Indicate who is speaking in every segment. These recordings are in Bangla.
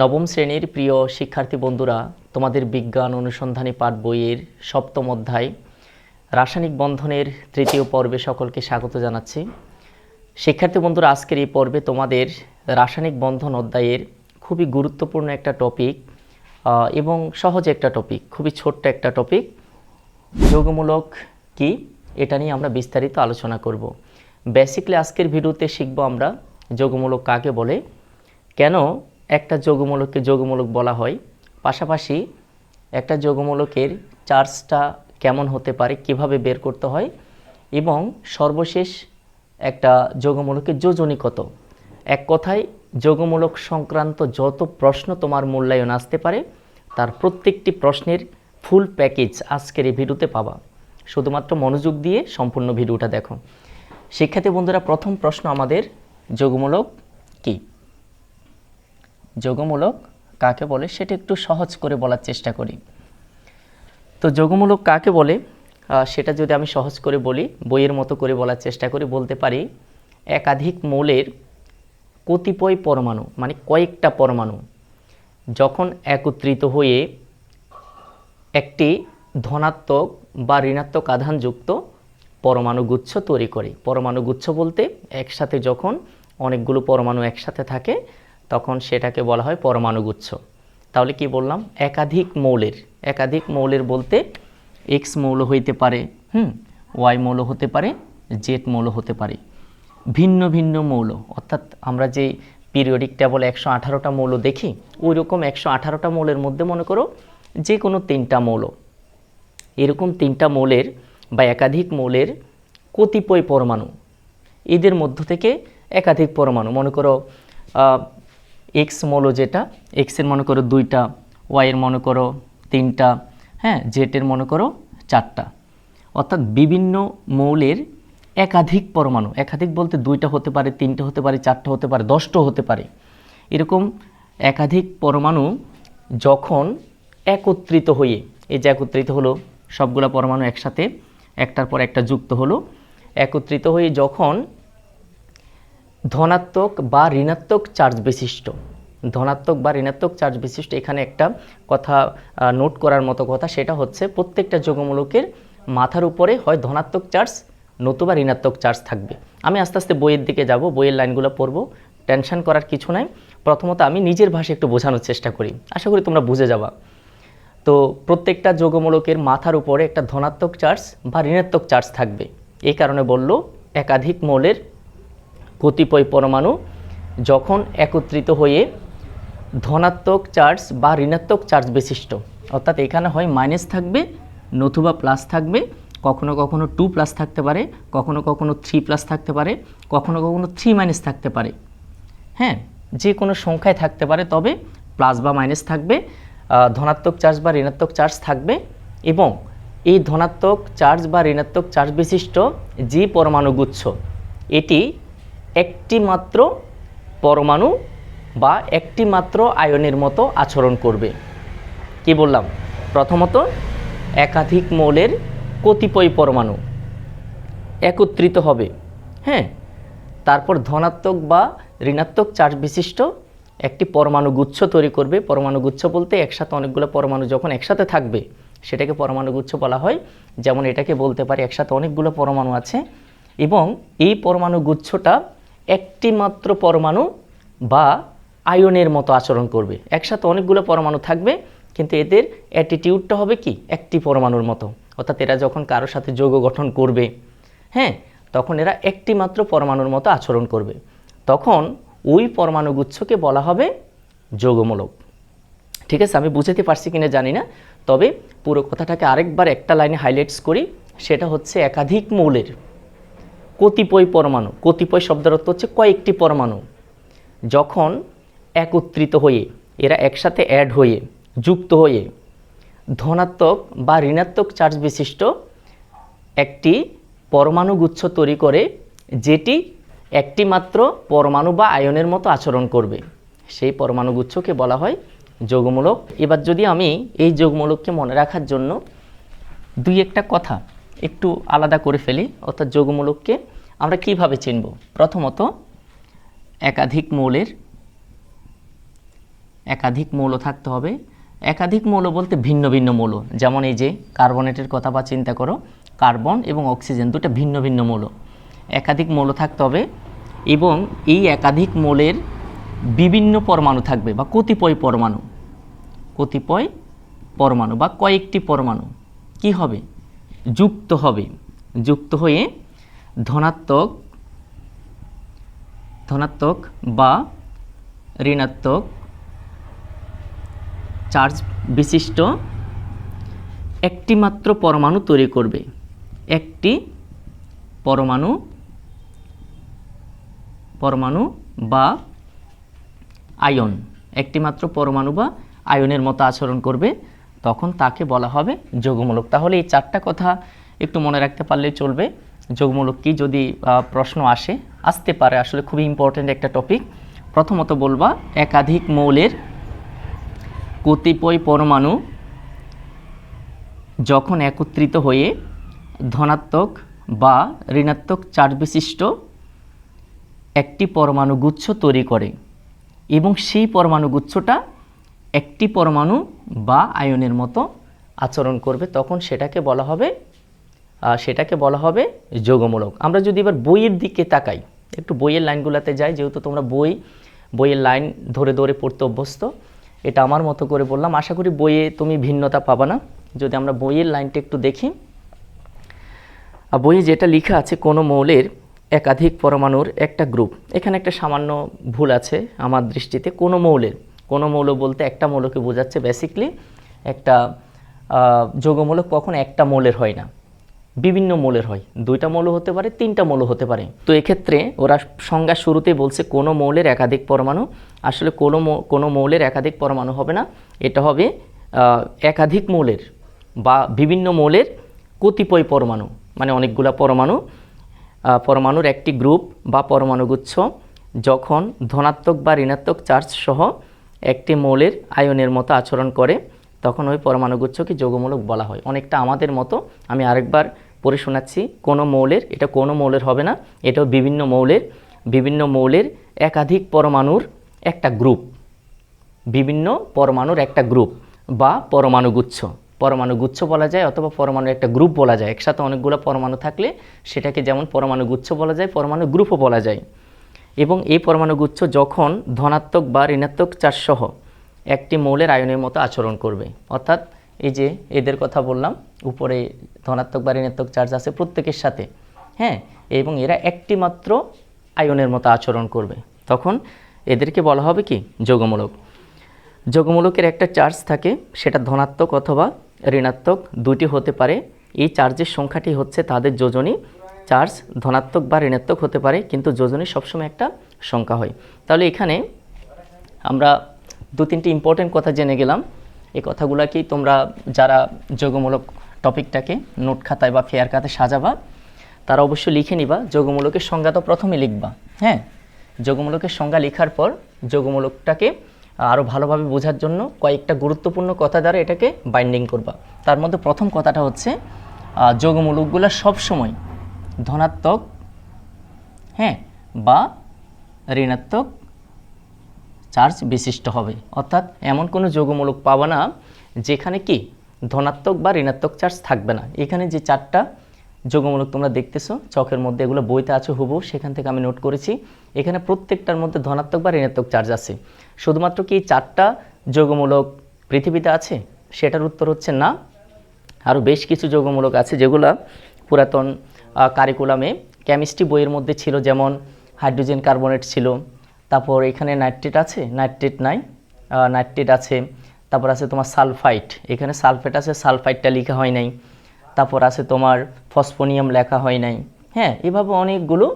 Speaker 1: নবম শ্রেণির প্রিয় শিক্ষার্থী বন্ধুরা, তোমাদের বিজ্ঞান অনুসন্ধানী পাঠ বইয়ের সপ্তম অধ্যায়, রাসায়নিক বন্ধনের তৃতীয় পর্বে সকলকে স্বাগত জানাচ্ছি। শিক্ষার্থী বন্ধুরা, আজকের এই পর্বে তোমাদের রাসায়নিক বন্ধন অধ্যায়ের খুবই গুরুত্বপূর্ণ একটা টপিক এবং সহজ একটা টপিক খুবই ছোট্ট একটা টপিক যোগমূলক কি, এটা নিয়ে আমরা বিস্তারিত আলোচনা করব। বেসিকলি আজকের ভিডিওতে শিখব আমরা যোগমূলক কাকে বলে, কেন একটা যোগমূলককে যোগমূলক বলা হয়। পাশাপাশি একটা যোগমূলকের চার্জটা কেমন হতে পারে, কীভাবে বের করতে হয় এবং সর্বশেষ একটা যোগমূলকের যোজনী কত এক কথায়, যোগমূলক সংক্রান্ত যত প্রশ্ন তোমার মূল্যায়ন আসতে পারে, তার প্রত্যেকটি প্রশ্নের ফুল প্যাকেজ আজকের এই ভিডিওতে পাবা। শুধুমাত্র মনোযোগ দিয়ে সম্পূর্ণ ভিডিওটা দেখো। শিক্ষার্থী বন্ধুরা, প্রথম প্রশ্ন আমাদের যোগমূলক কী? যোগমূলক কাকে বলে সেটা একটু সহজ করে বলার চেষ্টা করি। তো যোগমূলক কাকে বলে? সেটা যদি আমি সহজ করে বলি, বইয়ের মতো করে বলার চেষ্টা করি, বলতে পারি একাধিক মৌলের কতিপয় পরমাণু মানে কয়েকটা পরমাণু, যখন একত্রিত হয়ে একটি ধনাত্মক বা ঋণাত্মক আধানযুক্ত পরমাণু গুচ্ছ তৈরি করে। পরমাণু গুচ্ছ বলতে একসাথে যখন অনেকগুলো পরমাণু একসাথে থাকে তখন সেটাকে বলা হয় পরমাণু গুচ্ছ তাহলে কি বললাম? একাধিক মৌলের একাধিক মৌলের বলতে এক্স মৌল হইতে পারে, হুম ওয়াই মৌল হতে পারে জেড মৌল হতে পারে। ভিন্ন ভিন্ন মৌল, অর্থাৎ আমরা যে পিরিয়ডিক টেবল একশো আঠারোটা মৌল দেখি ওই রকম একশো আঠারোটা মৌলের মধ্যে মনে করো যে কোনো তিনটা মৌল। এরকম তিনটা মৌলের বা একাধিক মৌলের কতিপয় পরমাণু, এদের মধ্য থেকে একাধিক পরমাণু, মনে করো এক্স মৌল যেটা এক্সের মনে করো দুইটা ওয়াইয়ের মনে করো তিনটা হ্যাঁ জেটের মনে করো চারটা। অর্থাৎ বিভিন্ন মৌলের একাধিক পরমাণু, একাধিক বলতে দুইটা হতে পারে, তিনটা হতে পারে, চারটা হতে পারে, দশটা হতে পারে। এরকম একাধিক পরমাণু যখন একত্রিত হয়ে, এই যে একত্রিত হলো, সবগুলা পরমাণু একসাথে, একটার পর একটা যুক্ত হলো, একত্রিত হয়ে যখন ধনাত্মক বা ঋণাত্মক চার্জ বিশিষ্ট। ধনাত্মক বা ঋণাত্মক চার্জ বিশিষ্ট এখানে একটা কথা নোট করার মতো কথা, সেটা হচ্ছে প্রত্যেকটা যোগমূলকের মাথার উপরে হয় ধনাত্মক চার্জ নতুবা ঋণাত্মক চার্জ থাকবে। আমি আস্তে আস্তে বইয়ের দিকে যাব, বইয়ের লাইনগুলো পড়ব, টেনশন করার কিছু নাই। প্রথমত আমি নিজের ভাষায় একটু বোঝানোর চেষ্টা করি। আশা করি তোমরা বুঝে যাবা। তো প্রত্যেকটা যোগমূলকের মাথার উপরে একটা ধনাত্মক চার্জ বা ঋণাত্মক চার্জ থাকবে। এই কারণে বলল একাধিক মৌলের কতিপয় পরমাণু যখন একত্রিত হয়ে ধনাত্মক চার্জ বা ঋণাত্মক চার্জ বিশিষ্ট, অর্থাৎ এখানে হয় মাইনাস থাকবে, নতুবা প্লাস থাকবে, কখনো কখনো টু প্লাস থাকতে পারে, কখনো কখনো থ্রি প্লাস থাকতে পারে, কখনো কখনো থ্রি মাইনাস থাকতে পারে। হ্যাঁ যে কোনো সংখ্যায় থাকতে পারে, তবে প্লাস বা মাইনাস থাকবে ধনাত্মক চার্জ বা ঋণাত্মক চার্জ থাকবে এবং এই ধনাত্মক চার্জ বা ঋণাত্মক চার্জ বিশিষ্ট যে পরমাণু গুচ্ছ এটি একটি মাত্র পরমাণু বা একটি মাত্র আয়নের মতো আচরণ করবে। কি বললাম? প্রথমত, একাধিক মৌলের কতিপয় পরমাণু একত্রিত হবে। হ্যাঁ তারপর ধনাত্মক বা ঋণাত্মক চার্জ বিশিষ্ট একটি পরমাণু গুচ্ছ তৈরি করবে। পরমাণু গুচ্ছ বলতে একসাথে অনেকগুলো পরমাণু যখন একসাথে থাকবে, সেটাকে পরমাণু গুচ্ছ বলা হয়। যেমন এটাকে বলতে পারি, একসাথে অনেকগুলো পরমাণু আছে এবং এই পরমাণু গুচ্ছটা একটি মাত্র পরমাণু বা আয়নের মতো আচরণ করবে। একসাথে অনেকগুলো পরমাণু থাকবে, কিন্তু এদের অ্যাটিটিউডটা হবে কি? একটি পরমাণুর মতো। অর্থাৎ এরা যখন কারোর সাথে যৌগ গঠন করবে হ্যাঁ তখন এরা একটি মাত্র পরমাণুর মতো আচরণ করবে। তখন ওই পরমাণুগুচ্ছকে বলা হবে যৌগমূলক। ঠিক আছে, আমি বুঝাতে পারছি কিনা জানি না, তবে পুরো কথাটাকে আরেকবার একটা লাইনে হাইলাইটস করি, সেটা হচ্ছে একাধিক মৌলের। কতিপয় পরমাণু, কতিপয় শব্দের অর্থ হচ্ছে কয়েকটি পরমাণু। যখন একত্রিত হয়ে, এরা একসাথে অ্যাড হয়ে, যুক্ত হয়ে, ধনাত্মক বা ঋণাত্মক চার্জ বিশিষ্ট একটি পরমাণু গুচ্ছ তৈরি করে, যেটি একটি মাত্র পরমাণু বা আয়নের মতো আচরণ করবে। সেই পরমাণু গুচ্ছকে বলা হয় যোগমূলক। এবার যদি আমি এই যোগমূলককে মনে রাখার জন্য দুই একটা কথা একটু আলাদা করে ফেলি, অর্থাৎ যোগমূলককে আমরা কীভাবে চিনব? প্রথমত, একাধিক মৌলের, একাধিক মৌল থাকতে হবে। একাধিক মৌল বলতে ভিন্ন ভিন্ন মৌল, যেমন এই যে কার্বনেটের কথা বা চিন্তা করো, কার্বন এবং অক্সিজেন দুটো ভিন্ন ভিন্ন মৌল। একাধিক মৌল থাকতে হবে এবং এই একাধিক মৌলের বিভিন্ন পরমাণু থাকবে বা কতিপয় পরমাণু কতিপয় পরমাণু বা কয়েকটি পরমাণু। কি হবে? যুক্ত হবে। যুক্ত হয়ে ধনাত্মক ধনাত্মক বা ঋণাত্মক চার্জ বিশিষ্ট একটি মাত্র পরমাণু তৈরি করবে। একটি পরমাণু পরমাণু বা আয়ন। একটি মাত্র পরমাণু বা আয়নের মতো আচরণ করবে। তখন তাকে বলা হবে যোগমূলক। তাহলে এই চারটা কথা একটু মনে রাখতে পারলেই চলবে। যোগমূলক কি যদি প্রশ্ন আসে, আসতে পারে, আসলে খুবই ইম্পর্ট্যান্ট একটা টপিক প্রথমত বলবা, একাধিক মৌলের কতিপয় পরমাণু যখন একত্রিত হয়ে ধনাত্মক বা ঋণাত্মক চার্জ বিশিষ্ট একটি পরমাণু গুচ্ছ তৈরি করে এবং সেই পরমাণু গুচ্ছটা একটি পরমাণু বা আয়নের মতো আচরণ করবে, তখন সেটাকে বলা হবে সেটাকে বলা হবে যোগমূলক। আমরা যদি এবার বইয়ের দিকে তাকাই, একটু বইয়ের লাইনগুলোতে যাই, যেহেতু তোমরা বই, বইয়ের লাইন ধরে ধরে পড়তে অভ্যস্ত, এটা আমার মতো করে বললাম। আশা করি বইয়ে তুমি ভিন্নতা পাবা না। যদি আমরা বইয়ের লাইনটা একটু দেখি বইয়ে যেটা লেখা আছে, কোনো মৌলের একাধিক পরমাণুর একটা গ্রুপ। এখানে একটা সামান্য ভুল আছে আমার দৃষ্টিতে, কোনো মৌলের। কোনো মৌল বলতে একটা মৌলকে বোঝাচ্ছে বেসিকলি একটা আহ, যৌগমূলক কখন একটা মৌলের হয় না। বিভিন্ন মৌলের হয়। দুইটা মৌল হতে পারে তিনটা মৌল হতে পারে। তো এক্ষেত্রে ওরা সংজ্ঞা শুরুতেই বলছে কোনো মৌলের একাধিক পরমাণু আসলে কোনো কোনো মৌলের একাধিক পরমাণু হবে না। এটা হবে একাধিক মৌলের বা বিভিন্ন মৌলের কতিপয় পরমাণু মানে অনেকগুলা পরমাণু পরমাণুর একটি গ্রুপ বা পরমাণুগুচ্ছ যখন ধনাত্মক বা ঋণাত্মক চার্জ সহ একটি মৌলের আয়নের মতো আচরণ করে, তখন ওই পরমাণুগুচ্ছকে যোগমূলক বলা হয়। অনেকটা আমাদের মতো, আমি আরেকবার পড়ে শোনাচ্ছি, কোনো মৌলের, এটা কোনো মৌলের হবে না, এটাও বিভিন্ন মৌলের বিভিন্ন মৌলের একাধিক পরমাণুর একটা গ্রুপ, বিভিন্ন পরমাণুর একটা গ্রুপ বা পরমাণুগুচ্ছ। পরমাণুগুচ্ছ বলা যায় অথবা পরমাণু একটা গ্রুপ বলা যায়। একসাথে অনেকগুলো পরমাণু থাকলে সেটাকে যেমন পরমাণুগুচ্ছ বলা যায়, পরমাণু গ্রুপও বলা যায়। এবং এই পরমাণুগুচ্ছ যখন ধনাত্মক বা ঋণাত্মক চার্জ সহ একটি মৌলের আয়নের মতো আচরণ করবে, অর্থাৎ এই যে এদের কথা বললাম, উপরে ধনাত্মক বা ঋণাত্মক চার্জ আছে প্রত্যেকের সাথে হ্যাঁ এবং এরা একটি মাত্র আয়নের মতো আচরণ করবে। তখন এদেরকে বলা হবে কি? যোগমূলক। যোগমূলকের একটা চার্জ থাকে, সেটা ধনাত্মক অথবা ঋণাত্মক দুটি হতে পারে। এই চার্জের সংখ্যাটি হচ্ছে তাদের যোজনী চার্জ ধনাত্মক বা ঋণাত্মক হতে পারে, কিন্তু যোজনী সবসময় একটা সংখ্যা হয়। তাহলে এখানে আমরা দু তিনটি ইম্পর্টেন্ট কথা জেনে গেলাম। এই কথাগুলোকেই তোমরা যারা যোগমূলক টপিকটাকে নোট খাতায় বা ফেয়ার খাতায় সাজাবা, তারা অবশ্যই লিখে নিবা, যোগমূলকের সংজ্ঞা তো প্রথমে লিখবা হ্যাঁ? যোগমূলকের সংজ্ঞা লেখার পর যোগমূলকটাকে আরও ভালোভাবে বোঝার জন্য কয়েকটা গুরুত্বপূর্ণ কথা দ্বারা এটাকে বাইন্ডিং করবা। তার মধ্যে প্রথম কথাটা হচ্ছে যোগমূলকগুলো সবসময় ধনাত্মক হ্যাঁ বা ঋণাত্মক চার্জ বিশিষ্ট হবে। অর্থাৎ এমন কোনো যোগমূলক পাবা না যেখানে কি ধনাত্মক বা ঋণাত্মক চার্জ থাকবে না। এখানে যে চারটা যোগমূলক তোমরা দেখতেছো, চকের মধ্যে এগুলো বইতে আছে হুবু সেখান থেকে আমি নোট করেছি। এখানে প্রত্যেকটার মধ্যে ধনাত্মক বা ঋণাত্মক চার্জ আছে। শুধুমাত্র কি চারটা যোগমূলক পৃথিবীতে আছে? সেটার উত্তর হচ্ছে না। আরও বেশ কিছু যোগমূলক আছে যেগুলো পুরাতন কারিকুলামে কেমিস্ট্রি বইয়ের মধ্যে ছিল যেমন হাইড্রোজেন কার্বনেট ছিল, তারপর এখানে নাইট্রেট আছে নাইট্রেট নাই নাইট্রেট আছে, তারপর আছে তোমার সালফাইট এখানে সালফেট আছে সালফাইটটা লেখা হয় নাই, তারপর আছে তোমার ফসফোনিয়াম লেখা হয় নাই হ্যাঁ এভাবে অনেকগুলো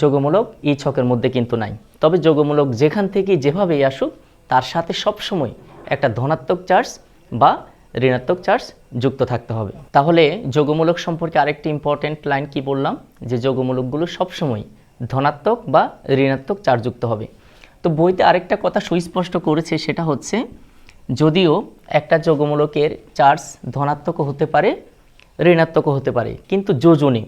Speaker 1: যোগমূলক এই ছকের মধ্যে কিন্তু নাই, তবে যোগমূলক যেখান থেকে যেভাবেই আসুক, তার সাথে সবসময় একটা ধনাত্মক চার্জ বা ঋণাত্মক চার্জ যুক্ত থাকতে হবে। তাহলে যোগমূলক সম্পর্কে আরেকটি ইম্পর্টেন্ট লাইন কি বললাম? যে যোগমূলকগুলো সবসময় ধনাত্মক বা ঋণাত্মক চার্জ যুক্ত হবে। তো বইতে আরেকটা কথা সুস্পষ্ট করেছে সেটা হচ্ছে, যদিও একটা যোগমূলকের চার্জ ধনাত্মকও হতে পারে ঋণাত্মকও হতে পারে, কিন্তু যোজনী,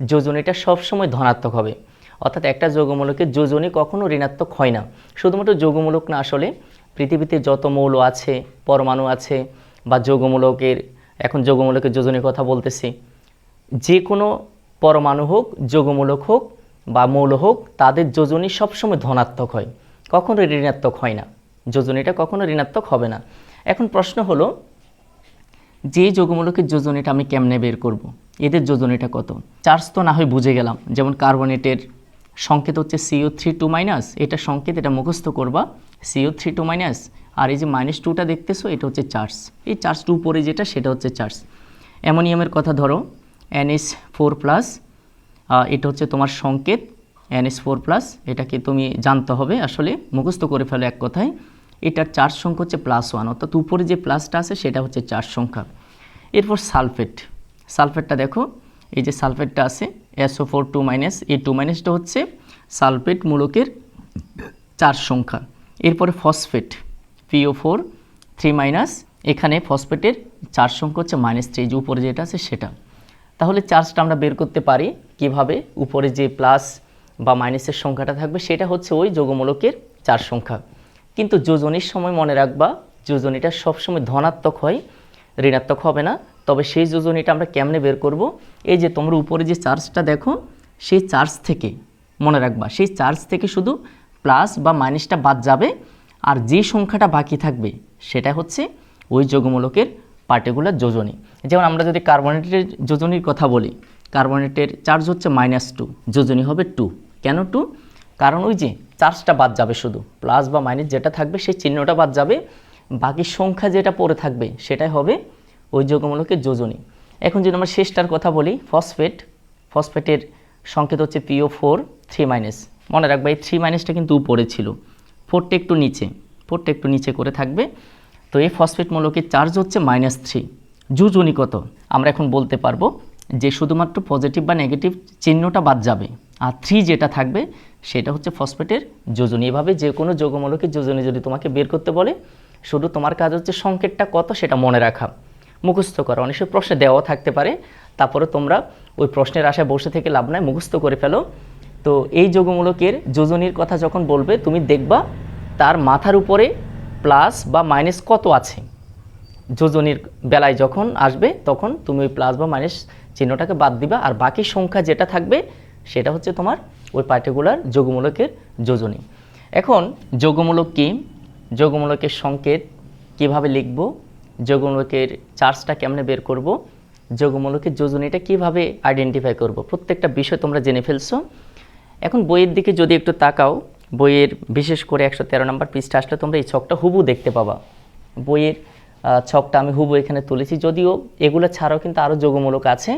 Speaker 1: যোজনীটা সবসময় ধনাত্মক হবে। অর্থাৎ একটা যোগমূলকের যোজনী কখনো ঋণাত্মক হয় না। শুধুমাত্র যোগমূলক না আসলে পৃথিবীতে যত মৌল আছে, পরমাণু আছে বা যৌগমূলকের, এখন যৌগমূলকের যোজনের কথা বলতেছি, যে কোনো পরমাণু হোক, যৌগমূলক হোক বা মৌল হোক, তাদের যোজনী সবসময় ধনাত্মক হয়। কখনো ঋণাত্মক হয় না। যোজনীটা কখনো ঋণাত্মক হবে না। এখন প্রশ্ন হলো, যে যৌগমূলকের যোজনীটা আমি কেমনে বের করব। এদের যোজনীটা কত? চার্জ তো না হয় বুঝে গেলাম। যেমন কার্বনেটের সংকেত হচ্ছে সিও থ্রি টু মাইনাস এটা সংকেত, এটা মুখস্থ করবা। সিও থ্রি টু মাইনাস আর এই যে মাইনাস টুটা দেখতেছো, এটা হচ্ছে চার্জ এই চার্জ টু পরে যেটা, সেটা হচ্ছে চার্জ অ্যামোনিয়ামের কথা ধরো এনএস ফোর প্লাস এটা হচ্ছে তোমার সংকেত এনএস ফোর প্লাস এটাকে তুমি জানতে হবে আসলে, মুখস্থ করে ফেলো এক কথায়। এটার চার্জ সংখ্যা হচ্ছে প্লাস ওয়ান অর্থাৎ উপরে যে প্লাসটা আছে, সেটা হচ্ছে চার্জ সংখ্যা। এরপর সালফেট। সালফেটটা দেখো, এই যে সালফেটটা আছে এসও ফোর টু মাইনাস এই টু মাইনাসটা হচ্ছে সালফেট মূলকের চার সংখ্যা। এরপরে phosphate PO four three minus এখানে ফসফেটের চার সংখ্যা হচ্ছে মাইনাস থ্রি যে উপরে যেটা আছে সেটা। তাহলে চার্জটা আমরা বের করতে পারি কীভাবে? উপরে যে প্লাস বা মাইনাসের সংখ্যাটা থাকবে, সেটা হচ্ছে ওই যোগমূলকের চার সংখ্যা। কিন্তু যোজনীর সময় মনে রাখবা, যোজনীটা সবসময় ধনাত্মক হয়, ঋণাত্মক হবে না। তবে সেই যোজনীটা আমরা কেমনে বের করব? এই যে তোমরা উপরে যে চার্জটা দেখো, সেই চার্জ থেকে মনে রাখবা, সেই চার্জ থেকে শুধু প্লাস বা মাইনাসটা বাদ যাবে। আর যে সংখ্যাটা বাকি থাকবে, সেটা হচ্ছে ওই যোগমূলকের পার্টিকুলার যোজনী। যেমন আমরা যদি কার্বনেটের যোজনীর কথা বলি কার্বনেটের চার্জ হচ্ছে মাইনাস টু যোজনী হবে টু কেন টু কারণ ওই যে চার্জটা বাদ যাবে শুধু প্লাস বা মাইনাস যেটা থাকবে, সেই চিহ্নটা বাদ যাবে, বাকি সংখ্যা যেটা পড়ে থাকবে, সেটাই হবে ওই যোগমূলকের যোজনী। এখন যদি আমরা শেষটার কথা বলি ফসফেট ফসফেটের সংকেত হচ্ছে পিও ফোর থ্রি মাইনাস মনে রাখবে, এই থ্রি মাইনাসটা কিন্তু উপরে ছিল। ফোরটা একটু নিচে, ফোরটা একটু নিচে করে থাকবে। তো এই ফসফেট মূলকের চার্জ হচ্ছে মাইনাস থ্রি যোজনী কত? আমরা এখন বলতে পারব যে শুধুমাত্র পজিটিভ বা নেগেটিভ চিহ্নটা বাদ যাবে। আর থ্রি যেটা থাকবে, সেটা হচ্ছে ফসফেটের যোজনী। এভাবে যে কোনো যোগমূলকের যোজনী যদি তোমাকে বের করতে বলে, শুধু তোমার কাজ হচ্ছে সংকেতটা কত সেটা মনে রাখা। মুখস্থ করা। অনেক সময় প্রশ্নে দেওয়াও থাকতে পারে। তারপরে তোমরা ওই প্রশ্নের আশায় বসে থেকে লাভ নাই, মুখস্থ করে ফেলো। তো এই যোগমূলকের যোজনীর কথা যখন বলবে, তুমি দেখবা তার মাথার উপরে প্লাস বা মাইনাস কত আছে। যোজনীর বেলায় যখন আসবে, তখন তুমি ওই প্লাস বা মাইনাস চিহ্নটাকে বাদ দিবা আর বাকি সংখ্যা যেটা থাকবে, সেটা হচ্ছে তোমার ওই পার্টিকুলার যোগমূলকের যোজনী। এখন যোগমূলক কি? যোগমূলকের সংকেত কীভাবে লিখব? যোগমূলকের চার্জটা কেমনে বের করব? যোগমূলকের যোজনীটা কীভাবে আইডেন্টিফাই করব? প্রত্যেকটা বিষয় তোমরা জেনে ফেলছো। এখন বইয়ের দিকে যদি একটু তাকাও, বইয়ের বিশেষ করে একশো তেরো নম্বর পৃষ্ঠা আসলে তোমরা এই ছকটা হুবু দেখতে পাবা। বইয়ের ছকটা আমি হুবু এখানে তুলেছি, যদিও এগুলো ছাড়াও কিন্তু আরও যোগমূলক আছে।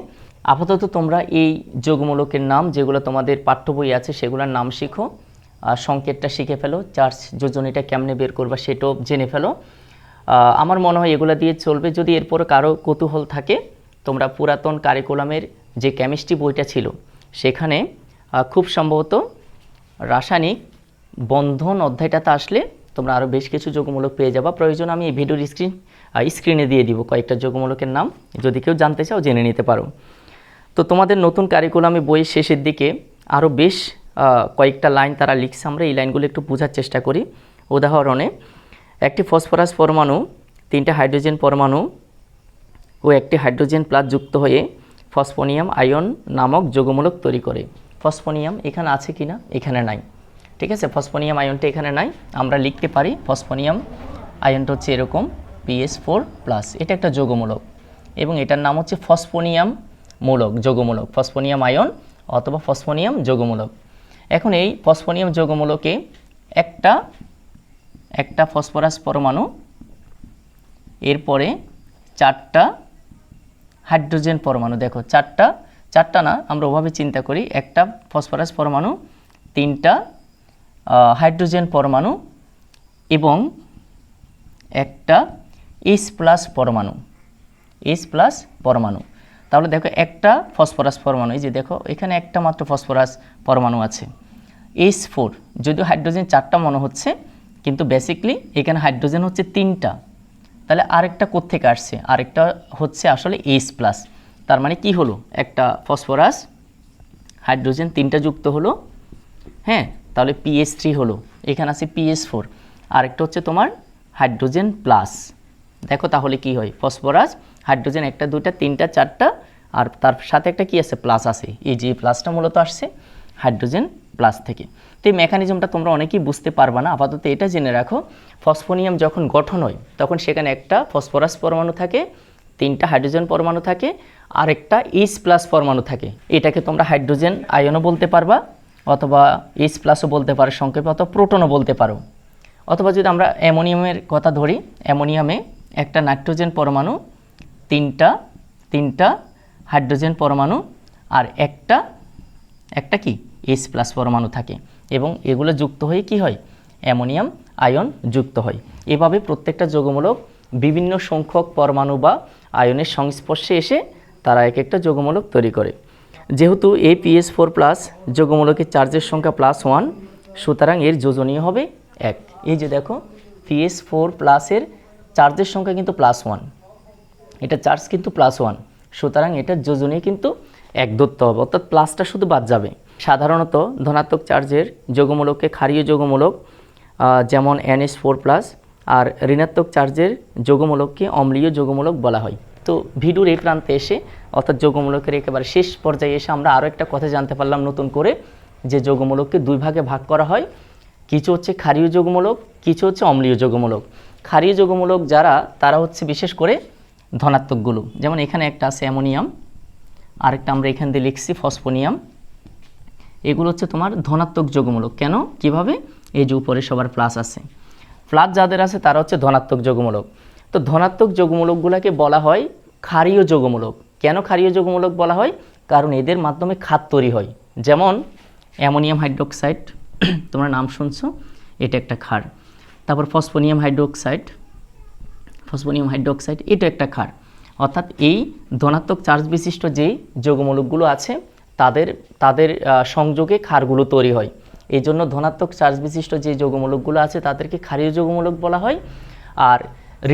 Speaker 1: আপাতত তোমরা এই যোগমূলকের নাম, যেগুলো তোমাদের পাঠ্য বই আছে, সেগুলোর নাম শিখো আর সংকেতটা শিখে ফেলো, চার্জ যোজনীটা কেমনে বের করবা সেটাও জেনে ফেলো। আমার মনে হয় এগুলো দিয়ে চলবে, যদি এরপরে কারও কৌতূহল থাকে, তোমরা পুরাতন কারিকুলামের যে কেমিস্ট্রি বইটা ছিল, সেখানে খুব সম্ভবত রাসায়নিক বন্ধন অধ্যায়টাতে আসলে তোমরা আরও বেশ কিছু যোগমূলক পেয়ে যাবা। প্রয়োজন আমি এই ভিডিওর স্ক্রিন স্ক্রিনে দিয়ে দিব কয়েকটা যোগমূলকের নাম। যদি কেউ জানতে চাও, জেনে নিতে পারো। তো তোমাদের নতুন কারিকুলামে বইয়ের শেষের দিকে আরও বেশ কয়েকটা লাইন তারা লিখছে। আমরা এই লাইনগুলো একটু বোঝার চেষ্টা করি। উদাহরণে, একটি ফসফরাস পরমাণু, তিনটে হাইড্রোজেন পরমাণু ও একটি হাইড্রোজেন প্লাস যুক্ত হয়ে ফসফোনিয়াম আয়ন নামক যোগমূলক তৈরি করে। ফসফোনিয়াম এখানে আছে কি না এখানে নাই। ঠিক আছে? ফসফোনিয়াম আয়নটা এখানে নাই। আমরা লিখতে পারি ফসফোনিয়াম আয়নটা হচ্ছে এরকম পিএস ফোর প্লাস এটা একটা যোগমূলক। এবং এটার নাম হচ্ছে ফসফোনিয়াম মূলক, যোগমূলক। ফসফোনিয়াম আয়ন অথবা ফসফোনিয়াম যোগমূলক। এখন এই ফসফোনিয়াম যোগমূলকে একটা একটা ফসফরাস পরমাণু, এরপরে চারটা হাইড্রোজেন পরমাণু। দেখো, চারটা চারটা না, আমরা ওভাবে চিন্তা করি। একটা ফসফরাস পরমাণু, তিনটা হাইড্রোজেন পরমাণু এবং একটা এইচ প্লাস পরমাণু। এইচ প্লাস পরমাণু। তাহলে দেখো একটা ফসফরাস পরমাণু, এই যে দেখো, এখানে একটা মাত্র ফসফরাস পরমাণু আছে। এইচ ফোর যদিও হাইড্রোজেন চারটা মনে হচ্ছে, কিন্তু বেসিকলি এখানে হাইড্রোজেন হচ্ছে তিনটা। তাহলে আরেকটা কোত্থেকে আসছে? আরেকটা হচ্ছে আসলে এইচ প্লাস তার মানে কি হলো? একটা ফসফরাস, হাইড্রোজেন তিনটা যুক্ত হলো হ্যাঁ? তাহলে পিএস থ্রি হলো, এখানে আছে পিএস ফোর আরেকটা হচ্ছে তোমার হাইড্রোজেন প্লাস। দেখো তাহলে কি হয়? ফসফরাস, হাইড্রোজেন একটা, দুইটা, তিনটা, চারটা, আর তার সাথে একটা কি আছে? প্লাস আছে। এই যে প্লাসটা মূলত আসছে হাইড্রোজেন প্লাস থেকে। তো এই মেকানিজমটা তোমরা অনেকেই বুঝতে পারবা না। আপাতত এটা জেনে রাখো, ফসফোনিয়াম যখন গঠন হয়, তখন সেখানে একটা ফসফরাস পরমাণু থাকে তিনটা হাইড্রোজেন পরমাণু থাকে আর একটা এইচ প্লাস পরমাণু থাকে। এটাকে তোমরা হাইড্রোজেন আয়নও বলতে পারবা, অথবা এইচ প্লাসও বলতে পারো, সংক্ষেপে অথবা প্রোটনও বলতে পারো। অথবা যদি আমরা অ্যামোনিয়ামের কথা ধরি, অ্যামোনিয়ামে একটা নাইট্রোজেন পরমাণু, তিনটা তিনটা হাইড্রোজেন পরমাণু, আর একটা একটা কি? এইচ প্লাস পরমাণু থাকে। এবং এগুলো যুক্ত হয়ে কি হয়? অ্যামোনিয়াম আয়ন যুক্ত হয়। এভাবে প্রত্যেকটা যৌগমূলক বিভিন্ন সংখ্যক পরমাণু বা আয়নের সংস্পর্শে এসে তারা এক একটা যৌগমূলক তৈরি করে। যেহেতু এই পিএস ফোর প্লাস যৌগমূলকের চার্জের সংখ্যা প্লাস ওয়ান সুতরাং এর যোজনীয় হবে এক। এই যে দেখো পিএস ফোর প্লাসের চার্জের সংখ্যা কিন্তু প্লাস ওয়ান এটা চার্জ কিন্তু প্লাস ওয়ান সুতরাং এটার যোজনী কিন্তু এক ধরতে হবে, অর্থাৎ প্লাসটা শুধু বাদ যাবে। সাধারণত ধনাত্মক চার্জের যোগমূলককে ক্ষারীয় যোগমূলক যেমন এনএস ফোর প্লাস আর ঋণাত্মক চার্জের যোগমূলককে অম্লীয় যোগমূলক বলা হয়। তো ভিডিওর এই প্রান্তে এসে, অর্থাৎ যোগমূলকের একেবারে শেষ পর্যায়ে এসে আমরা আরও একটা কথা জানতে পারলাম নতুন করে, যে যোগমূলককে দুই ভাগে ভাগ করা হয়। কিছু হচ্ছে ক্ষারীয় যোগমূলক, কিছু হচ্ছে অম্লীয় যোগমূলক। ক্ষারীয় যোগমূলক যারা, তারা হচ্ছে বিশেষ করে ধনাত্মকগুলো। যেমন এখানে একটা আছে অ্যামোনিয়াম, আরেকটা আমরা এখান দিয়ে লিখছি ফসফোনিয়াম। এগুলো হচ্ছে তোমার ধনাত্মক যোগমূলক। কেন? কীভাবে? এই যে উপরে সবার প্লাস আছে। প্লাস যাদের আছে তারা হচ্ছে ধনাত্মক যোগমূলক। তো ধনাত্মক যোগমূলকগুলোকে বলা হয় ক্ষারীয় যোগমূলক। কেন ক্ষারীয় যোগমূলক বলা হয়? কারণ এদের মাধ্যমে খাত তৈরি হয়। যেমন অ্যামোনিয়াম হাইড্রোক্সাইড, তোমরা নাম শুনছো, এটা একটা ক্ষার। তারপর ফসফোনিয়াম হাইড্রোক্সাইড ফসফোনিয়াম হাইড্রোক্সাইড, এটা একটা ক্ষার। অর্থাৎ এই ধনাত্মক চার্জ বিশিষ্ট যেই যৌগমূলকগুলো আছে, তাদের তাদের সংযোগে ক্ষারগুলো তৈরি হয়। এই জন্য ধনাত্মক চার্জ বিশিষ্ট যে যৌগমূলকগুলো আছে তাদেরকে ক্ষারীয় যৌগমূলক বলা হয়। আর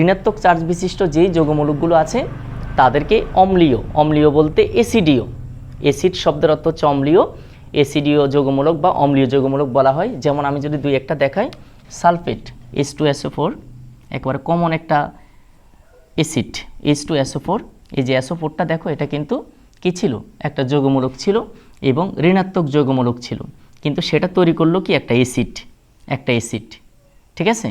Speaker 1: ঋণাত্মক চার্জ বিশিষ্ট যেই যৌগমূলকগুলো আছে তাদেরকে অম্লীয় অম্লীয় বলতে এসিডিও এসিড শব্দের অর্থ হচ্ছে অম্লীয়। এসিডিও যৌগমূলক বা অম্লীয় যৌগমূলক বলা হয়। যেমন আমি যদি দুই একটা দেখাই, sulphate S two SO four একেবারে কমন একটা acid H two SO four এই যে অ্যাসো ফোরটা দেখো, এটা কিন্তু কি ছিল? একটা যৌগমূলক ছিল এবং ঋণাত্মক যৌগমূলক ছিল। কিন্তু সেটা তৈরি করল কি একটা অ্যাসিড একটা অ্যাসিড ঠিক আছে?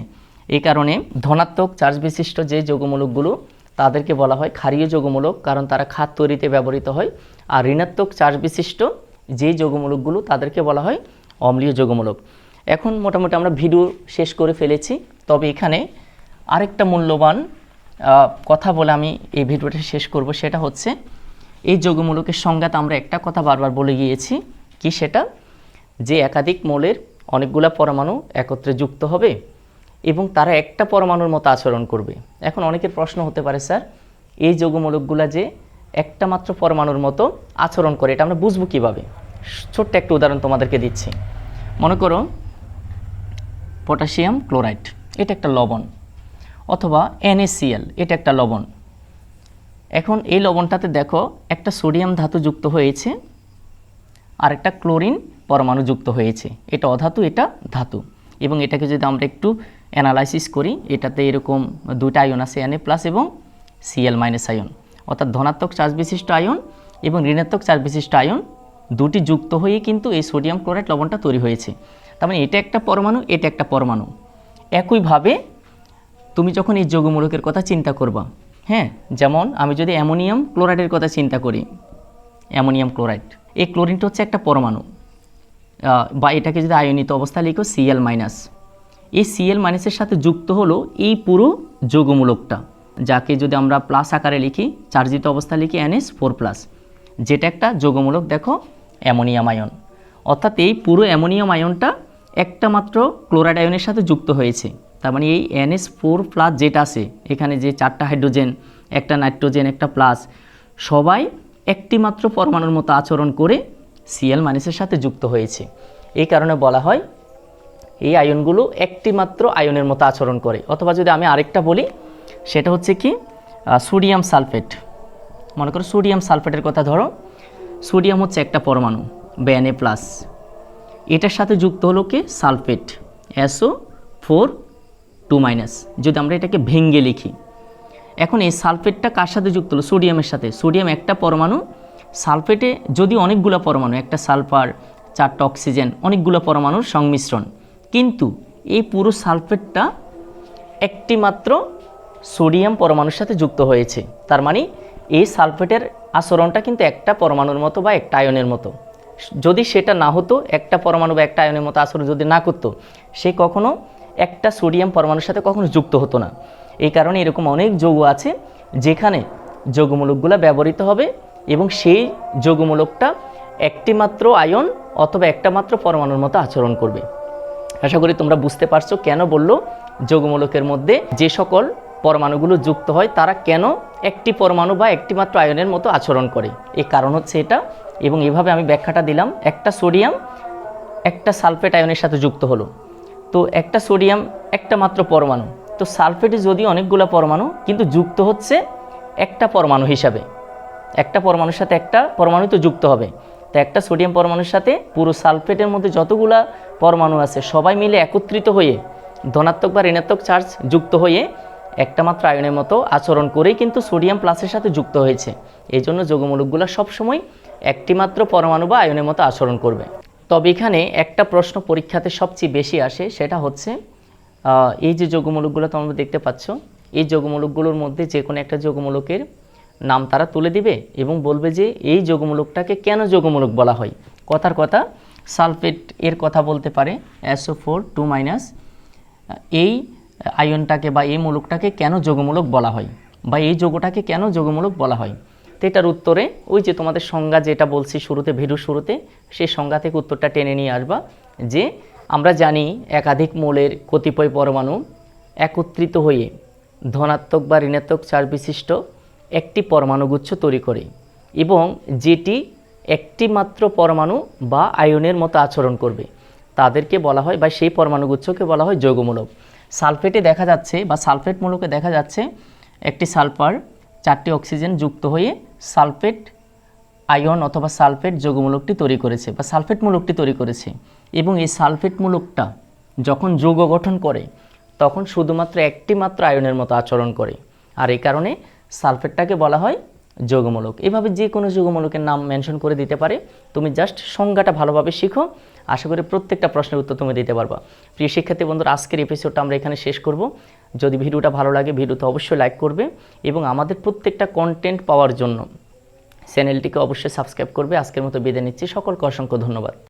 Speaker 1: এই কারণে ধনাত্মক চার্জ বিশিষ্ট যে যৌগমূলকগুলো, তাদেরকে বলা হয় ক্ষারীয় যৌগমূলক, কারণ তারা খাত তৈরিতে ব্যবহৃত হয়। আর ঋণাত্মক চার্জ বিশিষ্ট যে যৌগমূলকগুলো, তাদেরকে বলা হয় অম্লীয় যৌগমূলক। এখন মোটামুটি আমরা ভিডিও শেষ করে ফেলেছি, তবে এখানে আরেকটা মূল্যবান কথা বলে আমি এই ভিডিওটা শেষ করব, সেটা হচ্ছে এই যৌগমূলকের সংজ্ঞাতে আমরা একটা কথা বারবার বলে গিয়েছি, কি সেটা? যে একাধিক মৌলের অনেকগুলা পরমাণু একত্রে যুক্ত হবে এবং তারা একটা পরমাণুর মতো আচরণ করবে। এখন অনেকের প্রশ্ন হতে পারে, স্যার, এই যৌগমূলকগুলা যে একটা মাত্র পরমাণুর মতো আচরণ করে, এটা আমরা বুঝব কীভাবে? ছোট্ট একটা উদাহরণ তোমাদেরকে দিচ্ছি। মনে করো, পটাশিয়াম ক্লোরাইড, এটা একটা লবণ, অথবা NaCl এটা একটা লবণ। এখন এই লবণটাতে দেখো একটা সোডিয়াম ধাতু যুক্ত হয়েছে আর একটা ক্লোরিন পরমাণু যুক্ত হয়েছে। এটা অধাতু, এটা ধাতু। এবং এটাকে যদি আমরা একটু অ্যানালাইসিস করি, এটাতে এরকম দুইটা আয়ন আছে, Na প্লাস এবং Cl মাইনাস আয়ন। অর্থাৎ ধনাত্মক চার্জ বিশিষ্ট আয়ন এবং ঋণাত্মক চার্জ বিশিষ্ট আয়ন দুটি যুক্ত হয়ে কিন্তু এই সোডিয়াম ক্লোরাইড লবণটা তৈরি হয়েছে। তার মানে এটা একটা পরমাণু, এটা একটা পরমাণু। একইভাবে তুমি যখন এই যৌগমূলকের কথা চিন্তা করবা হ্যাঁ? যেমন আমি যদি অ্যামোনিয়াম ক্লোরাইডের কথা চিন্তা করি, অ্যামোনিয়াম ক্লোরাইড, এই ক্লোরিনটা হচ্ছে একটা পরমাণু। বা এটাকে যদি আয়নিত অবস্থা লিখো সিএল মাইনাস এই সিএল মাইনাসের সাথে যুক্ত হলো এই পুরো যৌগমূলকটা, যাকে যদি আমরা প্লাস আকারে লিখি, চার্জিত অবস্থা লিখি এনএস ফোর প্লাস যেটা একটা যৌগমূলক, দেখো, অ্যামোনিয়াম আয়ন। অর্থাৎ এই পুরো অ্যামোনিয়াম আয়নটা একটা মাত্র ক্লোরাইড আয়নের সাথে যুক্ত হয়েছে। তার মানে এই এনএস ফোর প্লাস যেটা আছে, এখানে যে চারটা হাইড্রোজেন একটা নাইট্রোজেন একটা প্লাস সবাই একটি মাত্র পরমাণুর মতো আচরণ করে সিএল মাইনাসের সাথে যুক্ত হয়েছে। এই কারণে বলা হয়, এই আয়নগুলো একটি মাত্র আয়নের মতো আচরণ করে। অথবা যদি আমি আরেকটা বলি, সেটা হচ্ছে কি সোডিয়াম সালফেট। মনে করো সোডিয়াম সালফেটের কথা ধরো, সোডিয়াম হচ্ছে একটা পরমাণু বা Na প্লাস এটার সাথে যুক্ত হলো কি, sulphate SO four two minus যদি আমরা এটাকে ভেঙ্গে লিখি। এখন এই সালফেটটা কার সাথে যুক্ত হলো? সোডিয়ামের সাথে। সোডিয়াম একটা পরমাণু সালফেটে যদি অনেকগুলো পরমাণু, একটা সালফার, চারটা অক্সিজেন, অনেকগুলো পরমাণুর সংমিশ্রণ, কিন্তু এই পুরো সালফেটটা একটি মাত্র সোডিয়াম পরমাণুর সাথে যুক্ত হয়েছে। তার মানে এই সালফেটের আচরণটা কিন্তু একটা পরমাণুর মতো বা একটা আয়নের মতো। যদি সেটা না হতো, একটা পরমাণু বা একটা আয়নের মতো আচরণ যদি না করতো, সে কখনো একটা সোডিয়াম পরমাণুর সাথে কখনো যুক্ত হতো না। এই কারণে এরকম অনেক যৌগ আছে যেখানে যৌগমূলকগুলো ব্যবহৃত হবে। এবং সেই যৌগমূলকটা একটি মাত্র আয়ন অথবা একটা মাত্র পরমাণুর মতো আচরণ করবে। আশা করি তোমরা বুঝতে পারছ কেন বলল যৌগমূলকের মধ্যে যে সকল পরমাণুগুলো যুক্ত হয়, তারা কেন একটি পরমাণু বা একটি মাত্র আয়নের মতো আচরণ করে। এই কারণ হচ্ছে এটা এবং এভাবে আমি ব্যাখ্যাটা দিলাম। একটা সোডিয়াম একটা সালফেট আয়নের সাথে যুক্ত হলো। তো একটা সোডিয়াম একটা মাত্র পরমাণু। তো সালফেটে যদি অনেকগুলো পরমাণু, কিন্তু যুক্ত হচ্ছে একটা পরমাণু হিসাবে। একটা পরমাণুর সাথে একটা পরমাণু তো যুক্ত হবে। তো একটা সোডিয়াম পরমাণুর সাথে পুরো সালফেটের মধ্যে যতগুলা পরমাণু আছে, সবাই মিলে একত্রিত হয়ে ধনাত্মক বা ঋণাত্মক চার্জ যুক্ত হয়ে একটা মাত্র আয়নের মতো আচরণ করেই কিন্তু সোডিয়াম প্লাসের সাথে যুক্ত হয়েছে। এই জন্য যৌগমূলকগুলো সবসময় একটি মাত্র পরমাণু বা আয়নের মতো আচরণ করবে। তবে এখানে একটা প্রশ্ন পরীক্ষাতে সবচেয়ে বেশি আসে, সেটা হচ্ছে এই যে যৌগমূলকগুলো তোমরা দেখতে পাচ্ছ, এই যৌগমূলকগুলোর মধ্যে যে কোনো একটা যৌগমূলকের নাম তারা তুলে দিবে এবং বলবে যে এই যোগমূলকটাকে কেন যোগমূলক বলা হয়? কথার কথা, সালফেট এর কথা বলতে পারে অ্যাসো ফোর টু মাইনাস এই আয়নটাকে বা এই মূলকটাকে কেন যোগমূলক বলা হয়? বা এই যোগটাকে কেন যোগমূলক বলা হয়? তো এটার উত্তরে ওই যে তোমাদের সংজ্ঞা যেটা বলছি শুরুতে ভিডিও শুরুতে, সেই সংজ্ঞা থেকে উত্তরটা টেনে নিয়ে আসবা যে আমরা জানি একাধিক মৌলের কতিপয় পরমাণু একত্রিত হয়ে ধনাত্মক বা ঋণাত্মক চার বিশিষ্ট একটি পরমাণুগুচ্ছ তৈরি করে এবং যেটি একটি মাত্র পরমাণু বা আয়নের মতো আচরণ করবে। তাদেরকে বলা হয় বা সেই পরমাণুগুচ্ছকে বলা হয় যৌগমূলক। সালফেটে দেখা যাচ্ছে বা সালফেট মূলকে দেখা যাচ্ছে একটি সালফার চারটি অক্সিজেন যুক্ত হয়ে সালফেট আয়ন অথবা সালফেট যৌগমূলকটি তৈরি করেছে বা সালফেট মূলকটি তৈরি করেছে এবং এই সালফেট মূলকটা যখন যৌগ গঠন করে, তখন শুধুমাত্র একটি মাত্র আয়নের মতো আচরণ করে। আর এই কারণে সালফেটটাকে বলা হয় যৌগমূলক। এভাবে যে কোনো যৌগমূলকের নাম মেনশন করে দিতে পারে। তুমি জাস্ট সংজ্ঞাটা ভালোভাবে শিখো। আশা করি প্রত্যেকটা প্রশ্নের উত্তর তুমি দিতে পারবা। প্রিয় শিক্ষার্থী বন্ধুরা, আজকের এপিসোডটা আমরা এখানে শেষ করব। যদি ভিডিওটা ভালো লাগে, ভিডিওতে অবশ্যই লাইক করবে এবং আমাদের প্রত্যেকটা কন্টেন্ট পাওয়ার জন্য চ্যানেলটিকে অবশ্যই সাবস্ক্রাইব করবে। আজকের মতো বিদায় নিচ্ছি। সকলকে অসংখ্য ধন্যবাদ।